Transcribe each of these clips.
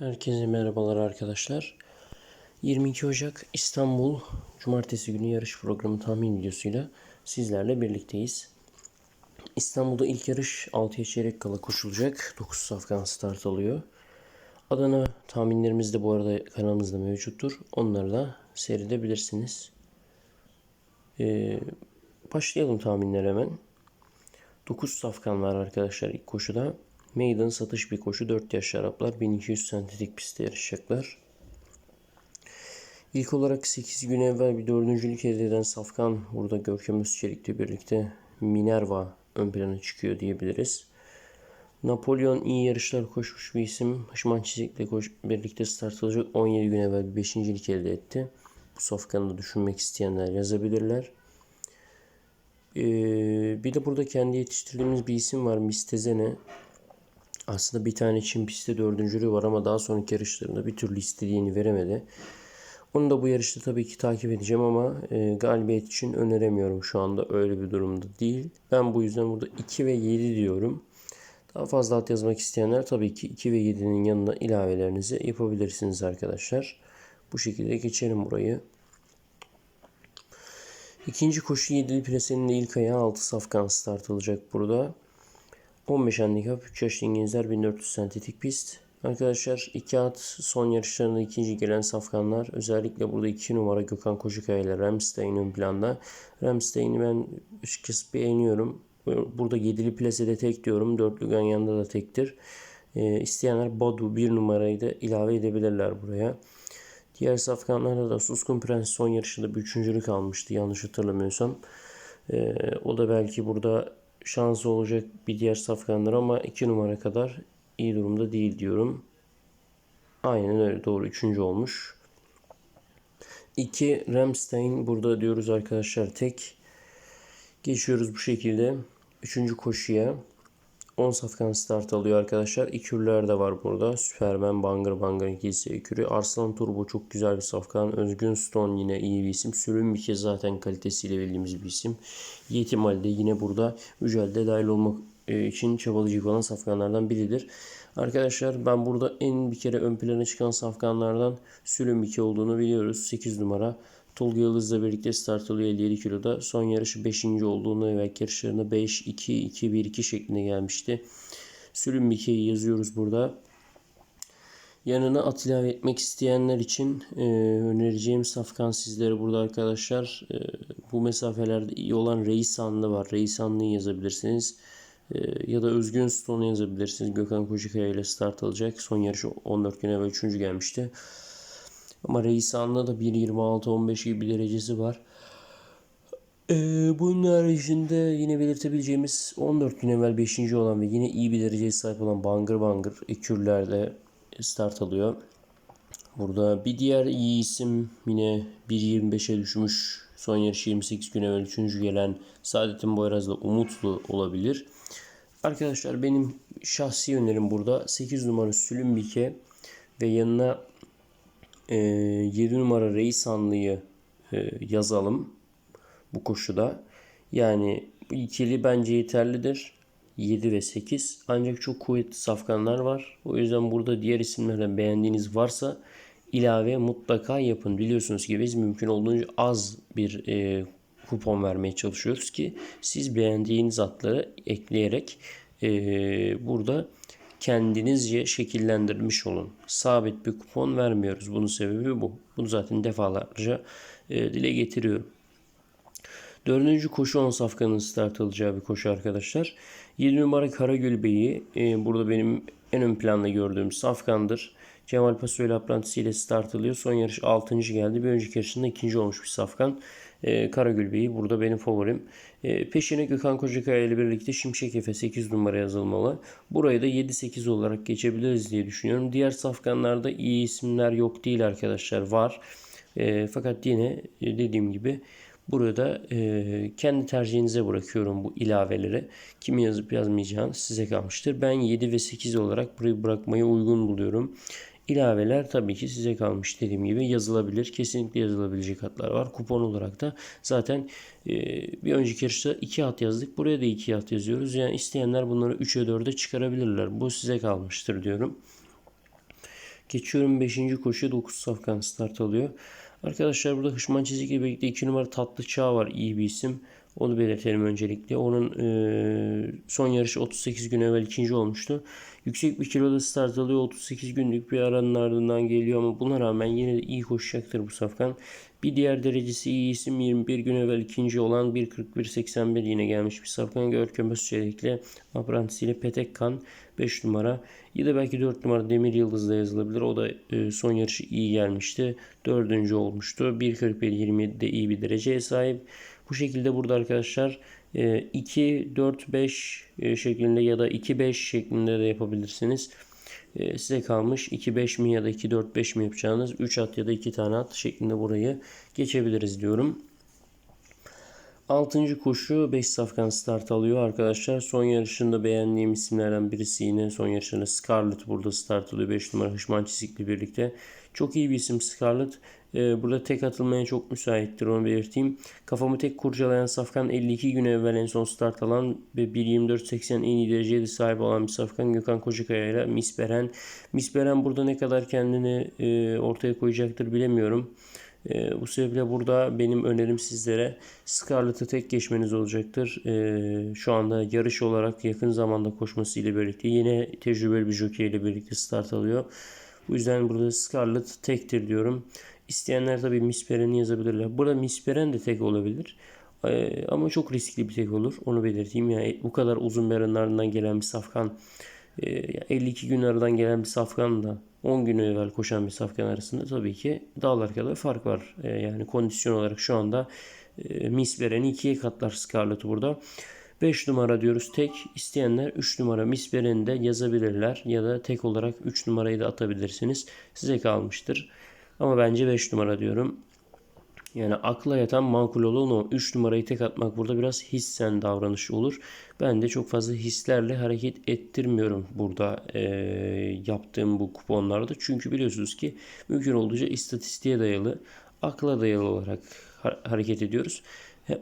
Herkese merhabalar arkadaşlar. 22 Ocak İstanbul Cumartesi günü yarış programı tahmin videosuyla sizlerle birlikteyiz. İstanbul'da ilk yarış 6'ya çeyrek kala koşulacak. 9 safkan start alıyor. Adana tahminlerimiz de bu arada kanalımızda mevcuttur. Onları da seyredebilirsiniz. Ee, başlayalım tahminlere hemen. 9 safkan var arkadaşlar ilk koşuda. Maiden satış bir koşu 4 yaş Araplar 1200 sentetik pistte yarışacaklar. İlk olarak 8 gün evvel bir dördüncülük elde eden Safkan burada Görkem Özçelik'le birlikte Minerva ön plana çıkıyor diyebiliriz. Napolyon iyi yarışlar koşmuş bir isim. Hışman Çizik'le koş, birlikte start alacak 17 gün evvel bir beşincilik elde etti. Bu Safkan'ı da düşünmek isteyenler yazabilirler. Ee, bir de burada kendi yetiştirdiğimiz bir isim var Mistezene. Aslında bir tane Çin pistte dördüncülüğü var ama daha sonraki yarışlarında bir türlü istediğini veremedi. Onu da bu yarışta tabii ki takip edeceğim ama e, galibiyet için öneremiyorum şu anda öyle bir durumda değil. Ben bu yüzden burada 2 ve 7 diyorum. Daha fazla at yazmak isteyenler tabii ki 2 ve 7'nin yanına ilavelerinizi yapabilirsiniz arkadaşlar. Bu şekilde geçelim burayı. İkinci koşu 7'li presenin ilk ayağı 6 safkan start alacak burada. 15 handikap 3 yaşlı İngilizler 1400 sentetik pist. Arkadaşlar iki at son yarışlarında ikinci gelen safkanlar. Özellikle burada 2 numara Gökhan Koşukaya ile Ramstein ön planda. Ramstein'i ben açıkçası beğeniyorum. Burada 7'li plasede tek diyorum. 4'lü Ganyan'da da tektir. E, isteyenler Badu 1 numarayı da ilave edebilirler buraya. Diğer safkanlarda da Suskun Prens son yarışında bir üçüncülük almıştı yanlış hatırlamıyorsam. E, o da belki burada şansı olacak bir diğer safkanlar ama 2 numara kadar iyi durumda değil diyorum. Aynen öyle doğru 3. olmuş. 2 Ramstein burada diyoruz arkadaşlar tek. Geçiyoruz bu şekilde. 3. koşuya. 10 safkan start alıyor arkadaşlar. İkürler de var burada. Süpermen, Bangır Bangır ikisi ikürü. Arslan Turbo çok güzel bir safkan. Özgün Stone yine iyi bir isim. Sürüm bir kez zaten kalitesiyle bildiğimiz bir isim. Yetim Ali de yine burada mücadelede dahil olmak için çabalayacak olan safkanlardan biridir. Arkadaşlar ben burada en bir kere ön plana çıkan safkanlardan Sülüm 2 olduğunu biliyoruz. 8 numara. Tolga Yıldız'la birlikte start alıyor 57 kiloda. Son yarışı 5. olduğunu ve yarışlarında 5, 2, 2, 1, 2 şeklinde gelmişti. Sülüm 2'yi yazıyoruz burada. Yanına at ilave etmek isteyenler için e, önereceğim safkan sizlere burada arkadaşlar. E, bu mesafelerde iyi olan Reisanlı var. Reisanlı'yı yazabilirsiniz. E, ya da Özgün Stone'u yazabilirsiniz. Gökhan Kocakaya ile start alacak. Son yarışı 14 gün evvel 3. gelmişti. Ama Reisan'da da 1.26-15 gibi bir derecesi var. Ee, bunun haricinde yine belirtebileceğimiz 14 gün evvel 5. olan ve yine iyi bir dereceye sahip olan Bangır Bangır ekürlerle start alıyor. Burada bir diğer iyi isim yine 1.25'e düşmüş. Son yarış 28 gün evvel 3. gelen Saadettin Boyraz'la Umutlu olabilir. Arkadaşlar benim şahsi önerim burada 8 numara Sülümbike ve yanına e, 7 numara Reisanlı'yı e, yazalım bu koşuda. Yani bu ikili bence yeterlidir. 7 ve 8. Ancak çok kuvvetli safkanlar var. O yüzden burada diğer isimlerden beğendiğiniz varsa ilave mutlaka yapın. Biliyorsunuz ki biz mümkün olduğunca az bir e, kupon vermeye çalışıyoruz ki siz beğendiğiniz atları ekleyerek e, burada kendinizce şekillendirmiş olun. Sabit bir kupon vermiyoruz. Bunun sebebi bu. Bunu zaten defalarca e, dile getiriyorum. Dördüncü koşu 10 safkanın start alacağı bir koşu arkadaşlar. 7 numara Karagül Bey'i e, burada benim en ön planda gördüğüm safkandır. Cemal Pasoyla aprantisi ile start alıyor. Son yarış 6. geldi. Bir önceki yarışında 2. olmuş bir safkan. E, Karagül Bey'i burada benim favorim. E, peşine Gökhan Kocakaya ile birlikte Şimşek Efe 8 numara yazılmalı. Burayı da 7-8 olarak geçebiliriz diye düşünüyorum. Diğer safkanlarda iyi isimler yok değil arkadaşlar. Var. E, fakat yine e, dediğim gibi Burada e, kendi tercihinize bırakıyorum bu ilaveleri. Kimi yazıp yazmayacağınız size kalmıştır. Ben 7 ve 8 olarak burayı bırakmayı uygun buluyorum. İlaveler tabii ki size kalmış dediğim gibi yazılabilir. Kesinlikle yazılabilecek hatlar var. Kupon olarak da zaten e, bir önceki yarışta 2 hat yazdık. Buraya da 2 hat yazıyoruz. Yani isteyenler bunları 3'e 4'e çıkarabilirler. Bu size kalmıştır diyorum. Geçiyorum 5. koşu 9 safkan start alıyor. Arkadaşlar burada Hışman Çizik ile birlikte 2 numara Tatlı Çağ var. iyi bir isim. Onu belirtelim öncelikle. Onun e, son yarışı 38 gün evvel ikinci olmuştu. Yüksek bir kiloda start alıyor. 38 günlük bir aranın ardından geliyor ama buna rağmen yine de iyi koşacaktır bu safkan. Bir diğer derecesi iyi isim 21 gün evvel ikinci olan 1.41.81 yine gelmiş bir safkan. Görkem Özçelik'le aprantisiyle Petek Kan 5 numara. Ya da belki 4 numara Demir Yıldız'da yazılabilir. O da e, son yarışı iyi gelmişti. Dördüncü olmuştu. 1.41.27'de iyi bir dereceye sahip. Bu şekilde burada arkadaşlar 2, 4, 5 şeklinde ya da 2, 5 şeklinde de yapabilirsiniz. E, size kalmış 2, 5 mi ya da 2, 4, 5 mi yapacağınız 3 at ya da 2 tane at şeklinde burayı geçebiliriz diyorum. 6. koşu 5 safkan start alıyor arkadaşlar. Son yarışında beğendiğim isimlerden birisi yine son yarışında Scarlett burada start alıyor. 5 numara Hışman Çizik'le birlikte. Çok iyi bir isim Scarlett. Ee, burada tek atılmaya çok müsaittir onu belirteyim. Kafamı tek kurcalayan Safkan 52 gün evvel en son start alan ve 1.24.80 en iyi dereceye de sahip olan bir Safkan Gökhan Kocakaya ile Misperen. Misperen burada ne kadar kendini e, ortaya koyacaktır bilemiyorum. E, bu sebeple burada benim önerim sizlere Scarlett'ı tek geçmeniz olacaktır. E, şu anda yarış olarak yakın zamanda koşması ile birlikte yine tecrübeli bir jockey ile birlikte start alıyor. Bu yüzden burada Scarlett tektir diyorum. İsteyenler tabii Misperen'i yazabilirler. Burada Misperen de tek olabilir. Ee, ama çok riskli bir tek olur. Onu belirteyim. Yani bu kadar uzun bir ardından gelen bir safkan e, 52 gün aradan gelen bir safkan da 10 gün evvel koşan bir safkan arasında tabii ki dağlar kadar fark var. E, yani kondisyon olarak şu anda e, Misperen'i ikiye katlar Scarlett'ı burada. 5 numara diyoruz tek. isteyenler 3 numara Misperen'i de yazabilirler. Ya da tek olarak 3 numarayı da atabilirsiniz. Size kalmıştır. Ama bence 5 numara diyorum. Yani akla yatan makul olan o 3 numarayı tek atmak burada biraz hissen davranış olur. Ben de çok fazla hislerle hareket ettirmiyorum burada e, yaptığım bu kuponlarda. Çünkü biliyorsunuz ki mümkün olduğunca istatistiğe dayalı, akla dayalı olarak hareket ediyoruz.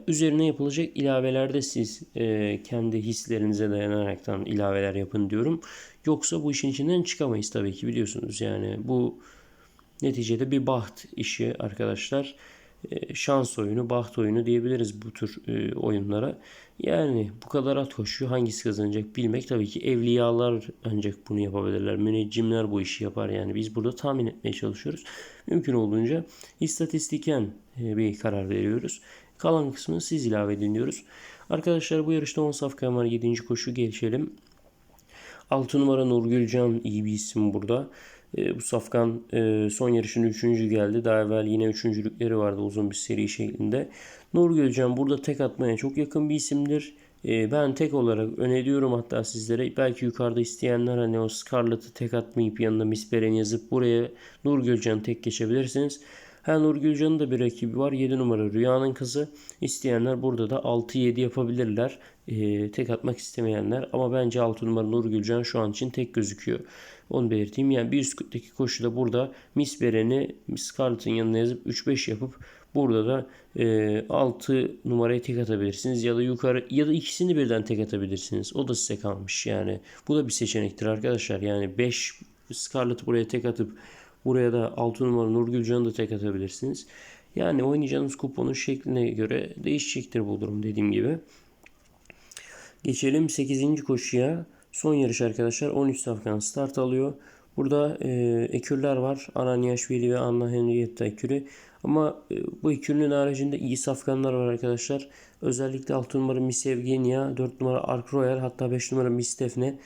Üzerine yapılacak ilavelerde siz e, kendi hislerinize dayanaraktan ilaveler yapın diyorum. Yoksa bu işin içinden çıkamayız tabii ki biliyorsunuz. Yani bu Neticede bir baht işi arkadaşlar. E, şans oyunu, baht oyunu diyebiliriz bu tür e, oyunlara. Yani bu kadar at koşuyor hangisi kazanacak bilmek tabii ki evliyalar ancak bunu yapabilirler. Müneccimler bu işi yapar yani biz burada tahmin etmeye çalışıyoruz. Mümkün olduğunca istatistiken e, bir karar veriyoruz. Kalan kısmını siz ilave edin diyoruz. Arkadaşlar bu yarışta 10 safkan var 7. koşu geçelim. 6 numara Nurgül Can iyi bir isim burada. E, bu Safkan e, son yarışın üçüncü geldi. Daha evvel yine üçüncülükleri vardı uzun bir seri şeklinde. Nur Gölcan burada tek atmaya çok yakın bir isimdir. E, ben tek olarak öneriyorum hatta sizlere. Belki yukarıda isteyenler hani o Scarlett'ı tek atmayıp yanına Misperen yazıp buraya Nur Gölcan'ı tek geçebilirsiniz. Ha Nur Gülcan'ın da bir rakibi var. 7 numara Rüya'nın kızı. İsteyenler burada da 6-7 yapabilirler. Ee, tek atmak istemeyenler. Ama bence 6 numara Nur Gülcan şu an için tek gözüküyor. Onu belirteyim. Yani bir üstteki koşuda burada Miss Beren'i Scarlett'ın yanına yazıp 3-5 yapıp burada da e, 6 numarayı tek atabilirsiniz ya da yukarı ya da ikisini birden tek atabilirsiniz. O da size kalmış yani. Bu da bir seçenektir arkadaşlar. Yani 5 Scarlett buraya tek atıp buraya da 6 numara Nurgül Can'ı da tek atabilirsiniz. Yani oynayacağınız kuponun şekline göre değişecektir bu durum dediğim gibi. Geçelim 8. koşuya. Son yarış arkadaşlar 13 safkan start alıyor. Burada e, ekürler var. Ananiyaşvili ve Anna Henrietta ekürü. Ama e, bu ekürünün haricinde iyi safkanlar var arkadaşlar. Özellikle 6 numara Miss Evgenia, 4 numara Ark Royal hatta 5 numara Miss Defne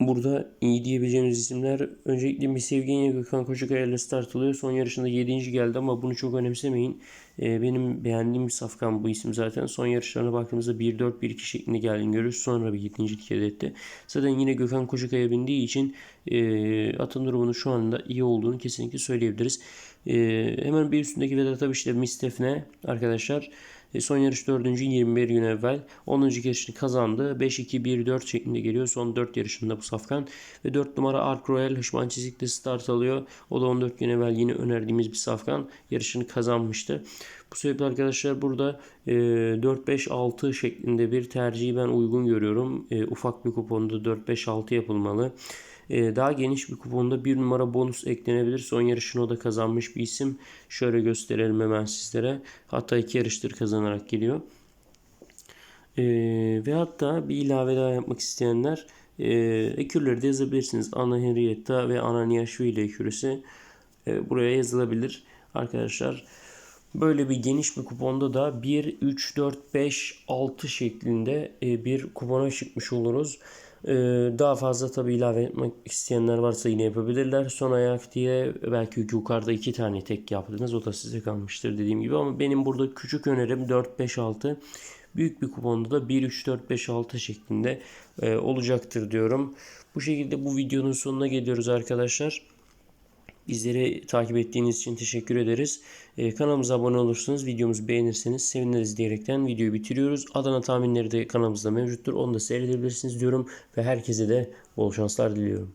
Burada iyi diyebileceğimiz isimler öncelikle Miss Evgenya Gökhan Koçakaya ile start alıyor. Son yarışında 7. geldi ama bunu çok önemsemeyin. Ee, benim beğendiğim bir safkan bu isim zaten. Son yarışlarına baktığımızda 1-4-1-2 şeklinde geldiğini görüyoruz. Sonra bir 7. elde etti. Zaten yine Gökhan Koçakaya bindiği için e, atın durumunun şu anda iyi olduğunu kesinlikle söyleyebiliriz. E, hemen bir üstündeki Vedat Abiş'te Miss Defne arkadaşlar. E, son yarış 4. 21 gün evvel 10. yarışını kazandı. 5-2-1-4 şeklinde geliyor. Son 4 yarışında bu safkan. Ve 4 numara Ark Royal Hışman Çizik'te start alıyor. O da 14 gün evvel yine önerdiğimiz bir safkan. Yarışını kazanmıştı. Bu sebeple arkadaşlar burada e, 4-5-6 şeklinde bir tercihi ben uygun görüyorum. E, ufak bir kuponda 4-5-6 yapılmalı. Ee, daha geniş bir kuponda bir numara bonus eklenebilir. Son yarışını o da kazanmış bir isim. Şöyle gösterelim hemen sizlere. Hatta iki yarıştır kazanarak geliyor. Ee, ve hatta bir ilave daha yapmak isteyenler e, ekürleri de yazabilirsiniz. Ana Henrietta ve Ana Niashvili ekürüsü e, buraya yazılabilir. Arkadaşlar böyle bir geniş bir kuponda da 1, 3, 4, 5, 6 şeklinde e, bir kupona çıkmış oluruz. E, daha fazla tabi ilave etmek isteyenler varsa yine yapabilirler. Son ayak diye belki yukarıda iki tane tek yaptınız. O da size kalmıştır dediğim gibi. Ama benim burada küçük önerim 4, 5, 6. Büyük bir kuponda da 1, 3, 4, 5, 6 şeklinde e, olacaktır diyorum. Bu şekilde bu videonun sonuna geliyoruz arkadaşlar. Bizleri takip ettiğiniz için teşekkür ederiz. Ee, kanalımıza abone olursanız, videomuzu beğenirseniz seviniriz diyerekten videoyu bitiriyoruz. Adana tahminleri de kanalımızda mevcuttur. Onu da seyredebilirsiniz diyorum ve herkese de bol şanslar diliyorum.